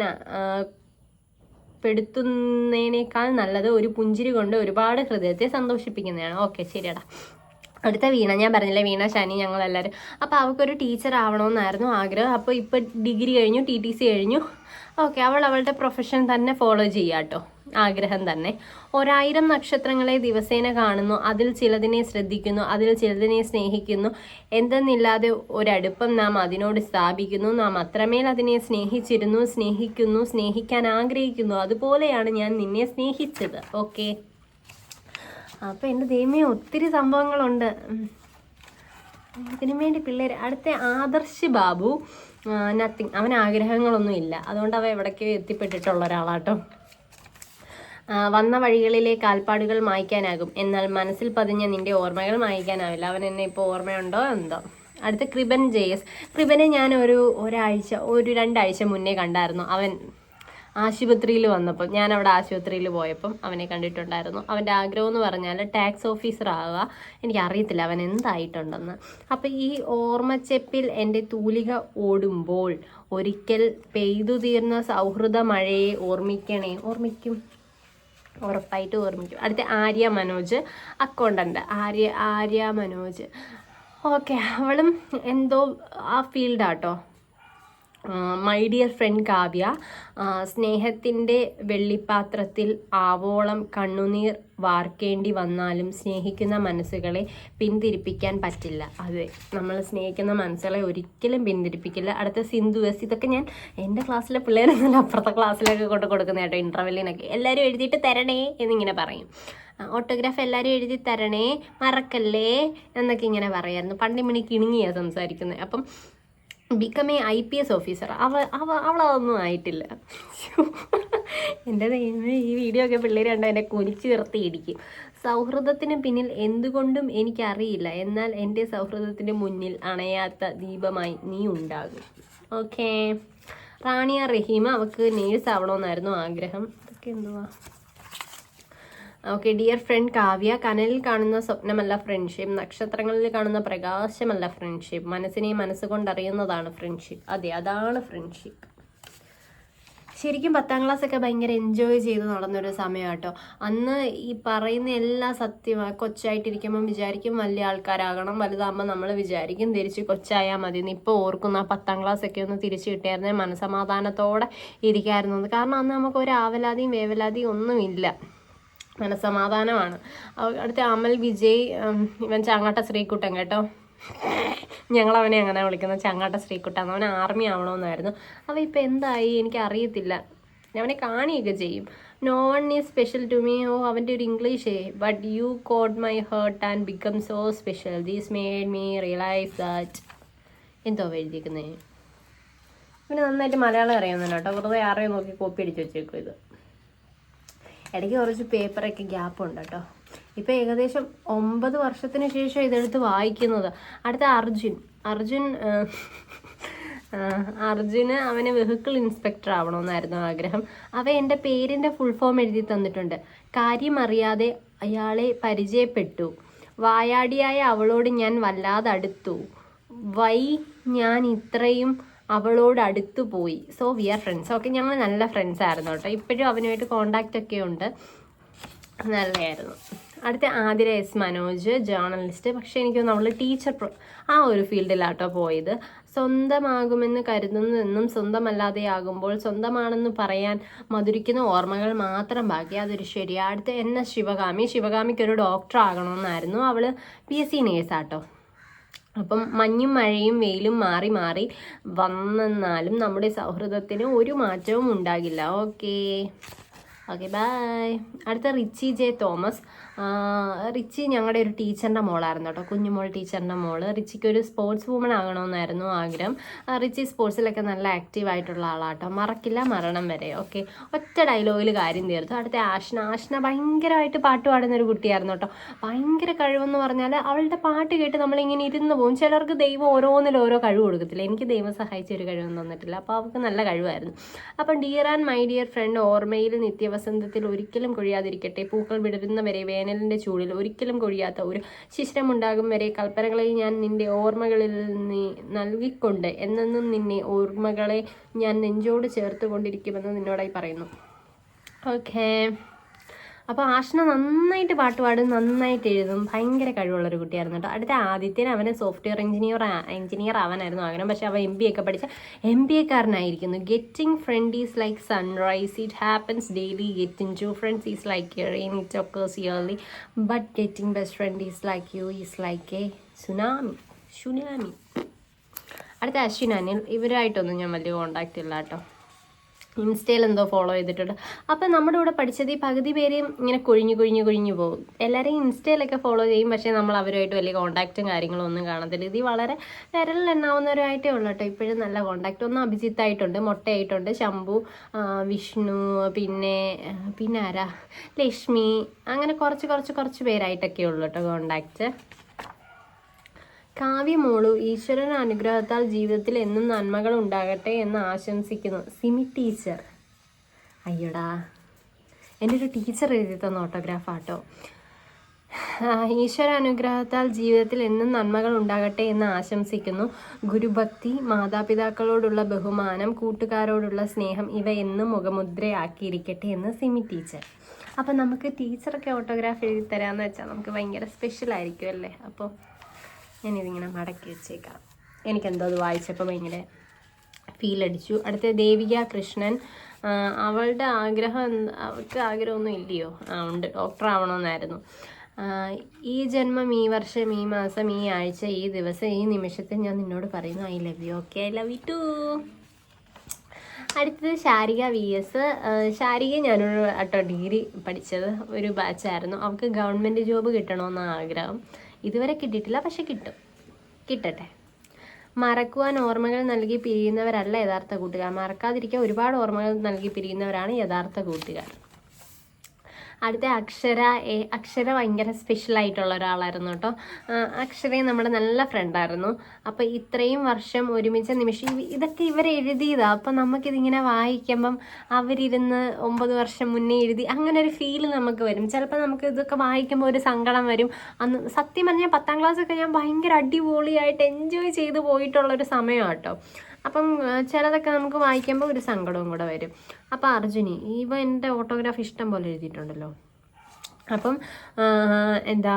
പെടുത്തുന്നതിനേക്കാൾ നല്ലത് ഒരു പുഞ്ചിരി കൊണ്ട് ഒരുപാട് ഹൃദയത്തെ സന്തോഷിപ്പിക്കുന്നതാണ്. ഓക്കെ ശരിയടാ. അടുത്ത വീണ ഞാൻ പറഞ്ഞില്ലേ വീണ ശനി ഞങ്ങളെല്ലാവരും അപ്പോൾ അവൾക്കൊരു ടീച്ചർ ആവണമെന്നായിരുന്നു ആഗ്രഹം. അപ്പോൾ ഇപ്പോൾ ഡിഗ്രി കഴിഞ്ഞു ടി ടി സി കഴിഞ്ഞു. ഓക്കെ അവൾ അവളുടെ പ്രൊഫഷൻ തന്നെ ഫോളോ ചെയ്യാട്ടോ. ആഗ്രഹം തന്നെ. ഒരായിരം നക്ഷത്രങ്ങളെ ദിവസേന കാണുന്നു. അതിൽ ചിലതിനെ ശ്രദ്ധിക്കുന്നു അതിൽ ചിലതിനെ സ്നേഹിക്കുന്നു. എന്തെന്നില്ലാതെ ഒരടുപ്പം നാം അതിനോട് സ്ഥാപിക്കുന്നു. നാം അത്രമേൽ അതിനെ സ്നേഹിച്ചിരുന്നു സ്നേഹിക്കുന്നു സ്നേഹിക്കാൻ ആഗ്രഹിക്കുന്നു. അതുപോലെയാണ് ഞാൻ നിന്നെ സ്നേഹിച്ചത്. ഓക്കെ അപ്പോൾ എന്റെ ദൈവമേ ഒത്തിരി സംഭവങ്ങളുണ്ട്. ഇതിനു വേണ്ടി പിള്ളേർ അടുത്ത ആദർശ് ബാബു നത്തിങ് അവൻ ആഗ്രഹങ്ങളൊന്നും ഇല്ല. അതുകൊണ്ട് അവ എവിടേക്കോ എത്തിപ്പെട്ടിട്ടുള്ള ഒരാളാട്ടോ. വന്ന വഴികളിലെ കാൽപ്പാടുകൾ മായ്ക്കാനാകും. എന്നാൽ മനസ്സിൽ പതിഞ്ഞ നിന്റെ ഓർമ്മകൾ മായ്ക്കാനാവില്ല. അവൻ എന്നെ ഇപ്പോൾ ഓർമ്മയുണ്ടോ എന്തോ? അടുത്ത കൃപൻ ജെയസ്. കൃപനെ ഞാൻ ഒരു ഒരാഴ്ച ഒരു രണ്ടാഴ്ച മുന്നേ കണ്ടായിരുന്നു. അവൻ ആശുപത്രിയിൽ വന്നപ്പം ഞാൻ അവിടെ ആശുപത്രിയിൽ പോയപ്പം അവനെ കണ്ടിട്ടുണ്ടായിരുന്നു. അവന്റെ ആഗ്രഹം എന്ന് പറഞ്ഞാൽ ടാക്സ് ഓഫീസർ ആവുക. എനിക്കറിയത്തില്ല അവൻ എന്തായിട്ടുണ്ടെന്ന്. അപ്പം ഈ ഓർമ്മച്ചെപ്പിൽ എന്റെ തൂലിക ഓടുമ്പോൾ ഒരിക്കൽ പെയ്തു തീർന്ന സൗഹൃദ മഴയെ ഓർമ്മിക്കണേ. ഓർമ്മിക്കും. ഉറപ്പായിട്ട് ഓർമ്മിക്കും. അടുത്ത ആര്യ മനോജ് അക്കൗണ്ടന്റ് ആര്യ ആര്യ മനോജ്. ഓക്കെ അവളും എന്തോ ആ ഫീൽഡാട്ടോ മൈ ഡിയർ ഫ്രണ്ട് കാവ്യ സ്നേഹത്തിന്റെ വെള്ളിപ്പാത്രത്തിൽ ആവോളം കണ്ണുനീർ വാർക്കേണ്ടി വന്നാലും സ്നേഹിക്കുന്ന മനസ്സുകളെ പിന്തിരിപ്പിക്കാൻ പറ്റില്ല. അതെ നമ്മൾ സ്നേഹിക്കുന്ന മനസ്സുകളെ ഒരിക്കലും പിന്തിരിപ്പിക്കില്ല. അടുത്ത സിന്ധു എസ് ഇതൊക്കെ ഞാൻ എന്റെ ക്ലാസ്സിലെ പിള്ളേരൊന്നും അപ്പുറത്തെ ക്ലാസ്സിലൊക്കെ കൊണ്ട് കൊടുക്കുന്ന കേട്ടോ ഇന്റർവെല്ലിനൊക്കെ. എല്ലാവരും എഴുതിയിട്ട് തരണേ എന്നിങ്ങനെ പറയും. ഓട്ടോഗ്രാഫ് എല്ലാവരും എഴുതി തരണേ മറക്കല്ലേ എന്നൊക്കെ ഇങ്ങനെ പറയായിരുന്നു. പണ്ട് മണി കിണുങ്ങിയാണ് സംസാരിക്കുന്നത് അപ്പം become a I P S officer അവ അവ അവളതൊന്നും ആയിട്ടില്ല. എന്റെ ഈ വീഡിയോ ഒക്കെ പിള്ളേർ കണ്ട എന്നെ കുനിച്ച് നിർത്തി ഇടിക്കും. സൗഹൃദത്തിന് പിന്നിൽ എന്തുകൊണ്ടും എനിക്കറിയില്ല. എന്നാൽ എന്റെ സൗഹൃദത്തിന് മുന്നിൽ അണയാത്ത ദീപമായി നീ ഉണ്ടാകും. ഓക്കേ റാണിയ റഹീമ അവൾക്ക് നേഴ്സ് ആവണമെന്നായിരുന്നു ആഗ്രഹം. അതൊക്കെ എന്തുവാ? ഓക്കെ ഡിയർ ഫ്രണ്ട് കാവ്യ കനലിൽ കാണുന്ന സ്വപ്നമല്ല ഫ്രണ്ട്ഷിപ്പ് നക്ഷത്രങ്ങളിൽ കാണുന്ന പ്രകാശമല്ല ഫ്രണ്ട്ഷിപ്പ് മനസ്സിനെ മനസ്സുകൊണ്ടറിയുന്നതാണ് ഫ്രണ്ട്ഷിപ്പ് അതെ അതാണ് ഫ്രണ്ട്ഷിപ്പ് ശരിക്കും പത്താം ക്ലാസ് ഒക്കെ ഭയങ്കര എൻജോയ് ചെയ്ത് നടന്നൊരു സമയം കേട്ടോ അന്ന് ഈ പറയുന്ന എല്ലാ സത്യം കൊച്ചായിട്ടിരിക്കുമ്പം വിചാരിക്കും വലിയ ആൾക്കാരാകണം വലുതാകുമ്പോൾ നമ്മൾ വിചാരിക്കും തിരിച്ച് കൊച്ചായാൽ മതി എന്ന് ഇപ്പോൾ ഓർക്കുന്ന. പത്താം ക്ലാസ് ഒക്കെ ഒന്ന് തിരിച്ച് കിട്ടിയായിരുന്നെങ്കിൽ മനസമാധാനത്തോടെ ഇരിക്കാമായിരുന്നു കാരണം അന്ന് നമുക്ക് ഒരു ആവലാതിയും വേവലാതിയും ഒന്നുമില്ല. മനസമാധാനമാണ്. അടുത്ത അമൽ വിജയ് ഇവൻ ചാങ്ങാട്ട ശ്രീകുട്ടൻ കേട്ടോ. ഞങ്ങൾ അവനെ അങ്ങനെ വിളിക്കുന്നത് ചങ്ങാട്ട ശ്രീകുട്ടൻ. അവൻ ആർമി ആവണമെന്നായിരുന്നു അവ ഇപ്പം എന്തായി എനിക്ക് അറിയത്തില്ല അവനെ കാണിയൊക്കെ ചെയ്യും. No one is special to me ഓ അവന്റെ ഒരു ഇംഗ്ലീഷേ. But you caught my heart and become so special these made me realise that എന്തോ എഴുതിയിരിക്കുന്നത് പിന്നെ നന്നായിട്ട് മലയാളം അറിയുന്നുണ്ട് കേട്ടോ വെറുതെ ആരെയും നോക്കി കോപ്പി അടിച്ച് വെച്ചേക്കും ഇത്. ഇടയ്ക്ക് കുറച്ച് പേപ്പറൊക്കെ ഗ്യാപ്പ് ഉണ്ട് കേട്ടോ. ഇപ്പം ഏകദേശം ഒമ്പത് വർഷത്തിന് ശേഷം ഇതെടുത്ത് വായിക്കുന്നത്. അടുത്ത അർജുൻ. അർജുൻ അർജുന് അവന് വെഹിക്കിൾ ഇൻസ്പെക്ടർ ആവണമെന്നായിരുന്നു ആഗ്രഹം. അവ എന്റെ പേരിന്റെ ഫുൾ ഫോം എഴുതി തന്നിട്ടുണ്ട്. കാര്യം അറിയാതെ അയാളെ പരിചയപ്പെട്ടു. വായാടിയായ അവളോട് ഞാൻ വല്ലാതെ അടുത്തു വൈ ഞാൻ ഇത്രയും അവളോട് അടുത്തു പോയി. So we are friends okay ഞങ്ങൾ നല്ല ഫ്രണ്ട്സ് ആയിരുന്നു കേട്ടോ. ഇപ്പോഴും അവനുമായിട്ട് കോണ്ടാക്റ്റ് ഒക്കെ ഉണ്ട്. നല്ലതായിരുന്നു. അടുത്ത ആതിര എസ് മനോജ് ജേർണലിസ്റ്റ് പക്ഷേ എനിക്ക് നമ്മൾ ടീച്ചർ ആ ഒരു ഫീൽഡിലാട്ടോ പോയത്. സ്വന്തമാകുമെന്ന് കരുതുന്നതെന്നും സ്വന്തമല്ലാതെയാകുമ്പോൾ സ്വന്തമാണെന്ന് പറയാൻ മധുരിക്കുന്ന ഓർമ്മകൾ മാത്രം ബാക്കി. അതൊരു ശരിയാ. അടുത്ത എന്ന ശിവകാമി. ശിവകാമിക്കൊരു ഡോക്ടർ ആകണമെന്നായിരുന്നു. അവൾ പി എസ് സി നേഴ്സാട്ടോ അപ്പം മഞ്ഞും മഴയും വെയിലും മാറി മാറി വന്നെന്നാലും നമ്മുടെ സൗഹൃദത്തിന് ഒരു മാറ്റവും ഉണ്ടാകില്ല. ഓക്കേ. ഓക്കെ ബായ് അടുത്ത റിച്ചി ജെ തോമസ്. റിച്ചി ഞങ്ങളുടെ ഒരു ടീച്ചറിന്റെ മോളായിരുന്നു കേട്ടോ കുഞ്ഞുമോൾ ടീച്ചറിന്റെ മോൾ. റിച്ചിക്ക് ഒരു സ്പോർട്സ് വുമൺ ആകണമെന്നായിരുന്നു ആഗ്രഹം. റിച്ചി സ്പോർട്സിലൊക്കെ നല്ല ആക്റ്റീവ് ആയിട്ടുള്ള ആളാട്ടോ. മറക്കില്ല മരണം വരെ ഓക്കെ ഒറ്റ ഡയലോഗിൽ കാര്യം തീർത്തു. അടുത്ത ആഷ്ന. ആഷ്ന ഭയങ്കരമായിട്ട് പാട്ട് പാടുന്ന ഒരു കുട്ടിയായിരുന്നു കേട്ടോ. ഭയങ്കര കഴിവെന്ന് പറഞ്ഞാൽ അവളുടെ പാട്ട് കേട്ട് നമ്മളിങ്ങനെ ഇരുന്ന് പോകും ചിലർക്ക് ദൈവം ഓരോന്നിലും ഓരോ കഴിവ് കൊടുക്കത്തില്ല. എനിക്ക് ദൈവം സഹായിച്ച ഒരു കഴിവൊന്നും തന്നിട്ടില്ല. അപ്പോൾ അവൾക്ക് നല്ല കഴിവായിരുന്നു. അപ്പം dear and my dear friend ഓർമ്മയിൽ നിത്യവസന്തത്തിൽ ഒരിക്കലും കൊഴിയാതിരിക്കട്ടെ. പൂക്കൾ വിടരുന്നവരെ വേനലിന്റെ ചൂടിൽ ഒരിക്കലും കൊഴിയാത്ത ഒരു ശിശ്രമുണ്ടാകും വരെ കൽപ്പനകളിൽ ഞാൻ നിന്റെ ഓർമ്മകളിൽ നീ നൽകിക്കൊണ്ട് എന്നെന്നും നിന്നെ ഓർമ്മകളെ ഞാൻ നെഞ്ചോട് ചേർത്ത് കൊണ്ടിരിക്കുമെന്ന് നിന്നോടായി പറയുന്നു. ഓക്കേ അപ്പോൾ ആഷ്ന നന്നായിട്ട് പാട്ട് പാടും നന്നായിട്ട് എഴുതും. ഭയങ്കര കഴിവുള്ളൊരു കുട്ടിയായിരുന്നു കേട്ടോ. അടുത്ത ആദിത്യന് അവനെ സോഫ്റ്റ്വെയർ എഞ്ചിനീയർ എഞ്ചിനീയർ ആവാനായിരുന്നു ആഗ്രഹം. പക്ഷെ അവൻ എം ബി ഒക്കെ പഠിച്ച M B എക്കാരനായിരിക്കുന്നു getting friend is like sunrise it happens daily getting two friends is like rain it occurs yearly but getting best friend is like you is like a tsunami tsunami അടുത്ത അശ്വിൻ അനിൽ. ഇവരായിട്ടൊന്നും ഞാൻ വലിയ contact ഇല്ല കേട്ടോ. ഇൻസ്റ്റയിൽ എന്തോ follow ചെയ്തിട്ടുണ്ട്. അപ്പം നമ്മുടെ കൂടെ പഠിച്ചത് ഈ പകുതി പേരെയും ഇങ്ങനെ കൊഴിഞ്ഞു കൊഴിഞ്ഞു കൊഴിഞ്ഞു പോകും. എല്ലാവരെയും ഇൻസ്റ്റയിലൊക്കെ ഫോളോ ചെയ്യും പക്ഷേ നമ്മൾ അവരുമായിട്ട് വലിയ കോണ്ടാക്റ്റും കാര്യങ്ങളും ഒന്നും കാണത്തില്ല. ഇത് വളരെ വിരലിലെണ്ണാവുന്നവരായിട്ടേ ഉള്ളൂ കേട്ടോ. ഇപ്പോഴും നല്ല കോൺടാക്റ്റ് ഒന്ന് അഭിജിത്തായിട്ടുണ്ട് മൊട്ടയായിട്ടുണ്ട് ശംഭു വിഷ്ണു പിന്നെ പിന്നെ ആരാ? ലക്ഷ്മി അങ്ങനെ കുറച്ച് കുറച്ച് കുറച്ച് പേരായിട്ടൊക്കെ ഉള്ളൂ കേട്ടോ കോണ്ടാക്റ്റ് കാവ്യമോളു ഈശ്വരൻ അനുഗ്രഹത്താൽ ജീവിതത്തിൽ എന്നും നന്മകൾ ഉണ്ടാകട്ടെ എന്ന് ആശംസിക്കുന്നു. സിമി ടീച്ചർ. അയ്യടാ. എന്റെ ഒരു ടീച്ചർ എഴുതി തന്ന ഓട്ടോഗ്രാഫാട്ടോ. ഈശ്വര അനുഗ്രഹത്താൽ ജീവിതത്തിൽ എന്നും നന്മകൾ ഉണ്ടാകട്ടെ എന്ന് ആശംസിക്കുന്നു. ഗുരുഭക്തി മാതാപിതാക്കളോടുള്ള ബഹുമാനം കൂട്ടുകാരോടുള്ള സ്നേഹം ഇവ എന്നും മുഖമുദ്രയാക്കിയിരിക്കട്ടെ എന്ന് സിമി ടീച്ചർ. അപ്പം നമുക്ക് ടീച്ചറൊക്കെ ഓട്ടോഗ്രാഫ് എഴുതി തരാമെന്ന് വെച്ചാൽ നമുക്ക് ഭയങ്കര സ്പെഷ്യൽ ആയിരിക്കും അല്ലേ? അപ്പോൾ ഞാനിതിങ്ങനെ മടക്കി വെച്ചേക്കാം. എനിക്കെന്തോ അത് വായിച്ചപ്പോൾ ഭയങ്കര ഫീലടിച്ചു അടുത്ത ദേവിക കൃഷ്ണൻ അവളുടെ ആഗ്രഹം അവൾക്ക് ആഗ്രഹമൊന്നും ഇല്ലയോ? ഉണ്ട്. ഡോക്ടർ ആവണമെന്നായിരുന്നു. ഈ ജന്മം ഈ വർഷം ഈ മാസം ഈ ആഴ്ച ഈ ദിവസം ഈ നിമിഷത്തിൽ ഞാൻ നിന്നോട് പറയുന്നു I love you okay I love you too അടുത്തത് ശാരിക വി എസ് ശാരിക ഞാനൊരു കേട്ടോ ഡിഗ്രി പഠിച്ചത്. ഒരു ബാച്ചായിരുന്നു അവൾക്ക് ഗവൺമെന്റ് ജോബ് കിട്ടണമെന്നാണ് ആഗ്രഹം. ഇതുവരെ കിട്ടിയിട്ടില്ല പക്ഷെ കിട്ടും. കിട്ടട്ടെ. മറക്കുവാൻ ഓർമ്മകൾ നൽകി പിരിയുന്നവരല്ല യഥാർത്ഥ കൂട്ടുകാർ. മറക്കാതിരിക്കാൻ ഒരുപാട് ഓർമ്മകൾ നൽകി പിരിയുന്നവരാണ് യഥാർത്ഥ കൂട്ടുകാർ. അടുത്ത അക്ഷര അക്ഷര ഭയങ്കര സ്പെഷ്യൽ ആയിട്ടുള്ള ഒരാളായിരുന്നു കേട്ടോ. അക്ഷരയെ നമ്മുടെ നല്ല ഫ്രണ്ടായിരുന്നു അപ്പോൾ ഇത്രയും വർഷം ഒരുമിച്ച നിമിഷം ഇതൊക്കെ ഇവർ എഴുതിയതാണ് അപ്പം നമുക്കിതിങ്ങനെ വായിക്കുമ്പം അവരിരുന്ന് ഒമ്പത് വർഷം മുന്നേ എഴുതി അങ്ങനെ ഒരു ഫീൽ നമുക്ക് വരും. ചിലപ്പോൾ നമുക്ക് ഇതൊക്കെ വായിക്കുമ്പോൾ ഒരു സങ്കടം വരും. അന്ന് സത്യം പറഞ്ഞാൽ പത്താം ക്ലാസ്സൊക്കെ ഞാൻ ഭയങ്കര അടിപൊളിയായിട്ട് എൻജോയ് ചെയ്ത് പോയിട്ടുള്ളൊരു സമയമാണ് കേട്ടോ. അപ്പം ചിലതൊക്കെ നമുക്ക് വായിക്കുമ്പോൾ ഒരു സങ്കടവും കൂടെ വരും. അപ്പോൾ അർജുനി ഇവ എന്റെ ഓട്ടോഗ്രാഫ് ഇഷ്ടം പോലെ എഴുതിയിട്ടുണ്ടല്ലോ. അപ്പം എന്താ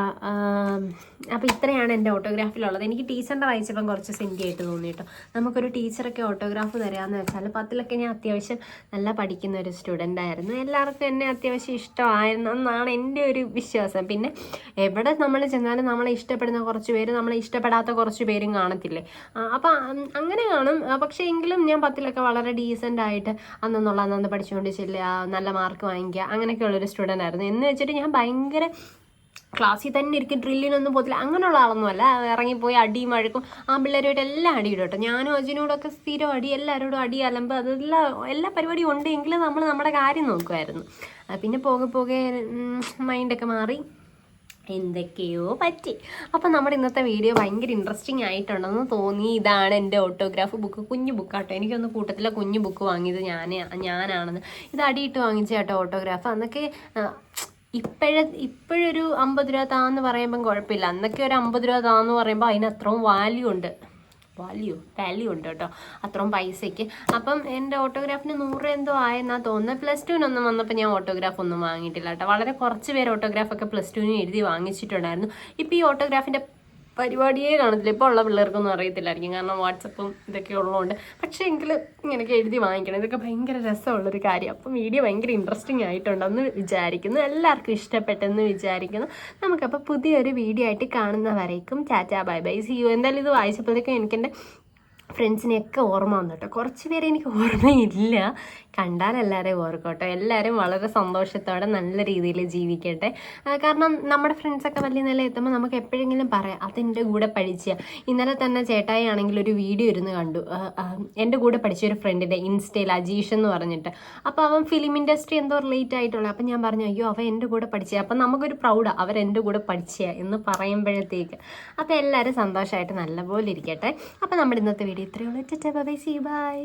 അപ്പം ഇത്രയാണ് എന്റെ ഓട്ടോഗ്രാഫിലുള്ളത്. എനിക്ക് ടീച്ചറിന്റെ വായിച്ചപ്പം കുറച്ച് സെന്റിയായിട്ട് തോന്നി കേട്ടോ. നമുക്കൊരു ടീച്ചറൊക്കെ ഓട്ടോഗ്രാഫ് തരാമെന്ന് വെച്ചാൽ പത്തിലൊക്കെ ഞാൻ അത്യാവശ്യം നല്ല പഠിക്കുന്ന ഒരു സ്റ്റുഡന്റ് ആയിരുന്നു. എല്ലാവർക്കും എന്നെ അത്യാവശ്യം ഇഷ്ടമായിരുന്നു എന്നാണ് എന്റെ ഒരു വിശ്വാസം. പിന്നെ എവിടെ നമ്മൾ ചെന്നാലും നമ്മളെ ഇഷ്ടപ്പെടുന്ന കുറച്ച് പേര് നമ്മളെ ഇഷ്ടപ്പെടാത്ത കുറച്ച് പേരും കാണത്തില്ലേ? അപ്പം അങ്ങനെ കാണും. പക്ഷേ എങ്കിലും ഞാൻ പത്തിലൊക്കെ വളരെ ഡീസന്റ് ആയിട്ട് അന്നെന്നുള്ള അന്നന്ന് പഠിച്ചുകൊണ്ട് ചെല്ലുക നല്ല മാർക്ക് വാങ്ങിക്കുക അങ്ങനെയൊക്കെ ഉള്ളൊരു സ്റ്റുഡന്റ് ആയിരുന്നു. എന്ന് വെച്ചിട്ട് ഞാൻ ഭയങ്കര ക്ലാസ്സിൽ തന്നെ ഇരിക്കും ഡ്രില്ലിനൊന്നും പോകത്തില്ല. അങ്ങനെയുള്ള ആളൊന്നുമല്ല. ഇറങ്ങിപ്പോയി അടിയും വഴക്കും ആ പിള്ളേരുമായിട്ട് എല്ലാം അടി ഇടും കേട്ടോ. ഞാനും അജിനോടൊക്കെ സ്ഥിരം അടി എല്ലാവരോടും അടി അലമ്പ് അതെല്ലാം എല്ലാ പരിപാടിയും ഉണ്ടെങ്കിലും നമ്മൾ നമ്മുടെ കാര്യം നോക്കുമായിരുന്നു. പിന്നെ പോകെ പോകെ മൈൻഡൊക്കെ മാറി. എന്തൊക്കെയോ പറ്റി. അപ്പം നമ്മുടെ ഇന്നത്തെ വീഡിയോ ഭയങ്കര ഇൻട്രസ്റ്റിംഗ് ആയിട്ടുണ്ടെന്ന് തോന്നി. ഇതാണ് എന്റെ ഓട്ടോഗ്രാഫ് ബുക്ക് കുഞ്ഞു ബുക്കാട്ടോ എനിക്കൊന്ന് കൂട്ടത്തിലെ കുഞ്ഞു ബുക്ക് വാങ്ങിയത് ഞാൻ ഞാനാണെന്ന്. ഇത് അടിയിട്ട് വാങ്ങിച്ച കേട്ടോ ഓട്ടോഗ്രാഫ് അന്നൊക്കെ ഇപ്പോഴ ഇപ്പോഴൊരു അമ്പത് രൂപ താന്ന് പറയുമ്പം കുഴപ്പമില്ല. അന്നൊക്കെ ഒരു അമ്പത് രൂപ താന്ന് പറയുമ്പോൾ അതിന് അത്രയും വാല്യൂ ഉണ്ട്. വാല്യൂ വാല്യൂ ഉണ്ട് കേട്ടോ. അത്രയും പൈസയ്ക്ക്. അപ്പം എന്റെ ഓട്ടോഗ്രാഫിന് നൂറ് എന്തോ ആയെന്നാ തോന്നുന്നത് പ്ലസ് ടുവിനൊന്നും വന്നപ്പോൾ ഞാൻ ഓട്ടോഗ്രാഫ് ഒന്നും വാങ്ങിയിട്ടില്ല കേട്ടോ. വളരെ കുറച്ച് പേര് ഓട്ടോഗ്രാഫൊക്കെ പ്ലസ് ടുവിന് എഴുതി വാങ്ങിച്ചിട്ടുണ്ടായിരുന്നു. ഇപ്പോൾ ഈ ഓട്ടോഗ്രാഫിന്റെ പരിപാടിയേ കാണത്തില്ല. ഇപ്പോൾ ഉള്ള പിള്ളേർക്കൊന്നും അറിയത്തില്ലായിരിക്കും. കാരണം വാട്സപ്പും ഇതൊക്കെ ഉള്ളതുകൊണ്ട് പക്ഷേ എങ്കിൽ ഇങ്ങനെയൊക്കെ എഴുതി വാങ്ങിക്കണം. ഇതൊക്കെ ഭയങ്കര രസമുള്ളൊരു കാര്യം. അപ്പം വീഡിയോ ഭയങ്കര ഇൻട്രസ്റ്റിംഗ് ആയിട്ടുണ്ടെന്ന് വിചാരിക്കുന്നു. എല്ലാവർക്കും ഇഷ്ടപ്പെട്ടെന്ന് വിചാരിക്കുന്നു. നമുക്കപ്പോൾ പുതിയൊരു വീഡിയോ ആയിട്ട് കാണുന്നവരേക്കും ചാറ്റാ ബൈ ബൈ. സി യു എന്തായാലും ഇത് വായിച്ചപ്പോഴത്തേക്കും എനിക്കെന്റെ ഫ്രണ്ട്സിനെയൊക്കെ ഓർമ്മ വന്നു കേട്ടോ കുറച്ച് പേരെ എനിക്ക് ഓർമ്മയില്ല. കണ്ടാൽ എല്ലാവരെയും ഓർക്കും കേട്ടോ എല്ലാവരും വളരെ സന്തോഷത്തോടെ നല്ല രീതിയിൽ ജീവിക്കട്ടെ. കാരണം നമ്മുടെ ഫ്രണ്ട്സൊക്കെ വലിയ നില എത്തുമ്പോൾ നമുക്ക് എപ്പോഴെങ്കിലും പറയാം അതെന്റെ കൂടെ പഠിച്ച ഇന്നലെ തന്നെ ചേട്ടായി ആണെങ്കിൽ ഒരു വീഡിയോ ഇരുന്ന് കണ്ടു. എന്റെ കൂടെ പഠിച്ച ഒരു ഫ്രണ്ടിന്റെ ഇൻസ്റ്റയിൽ അജീഷ് എന്ന് പറഞ്ഞിട്ട്. അപ്പോൾ അവൻ ഫിലിം ഇൻഡസ്ട്രി എന്തോ റിലേറ്റ് ആയിട്ടുള്ള അപ്പം ഞാൻ പറഞ്ഞു അയ്യോ അവൻ എന്റെ കൂടെ പഠിച്ച അപ്പം നമുക്കൊരു പ്രൗഡാണ് അവരെന്റെ കൂടെ പഠിച്ച എന്ന് പറയുമ്പോഴത്തേക്ക്. അപ്പോൾ എല്ലാവരും സന്തോഷമായിട്ട് നല്ലപോലെ ഇരിക്കട്ടെ. അപ്പോൾ നമ്മുടെ ഇന്നത്തെ വീഡിയോ ഇത്രയേ ഉള്ളൂ ബൈ സി ബൈ.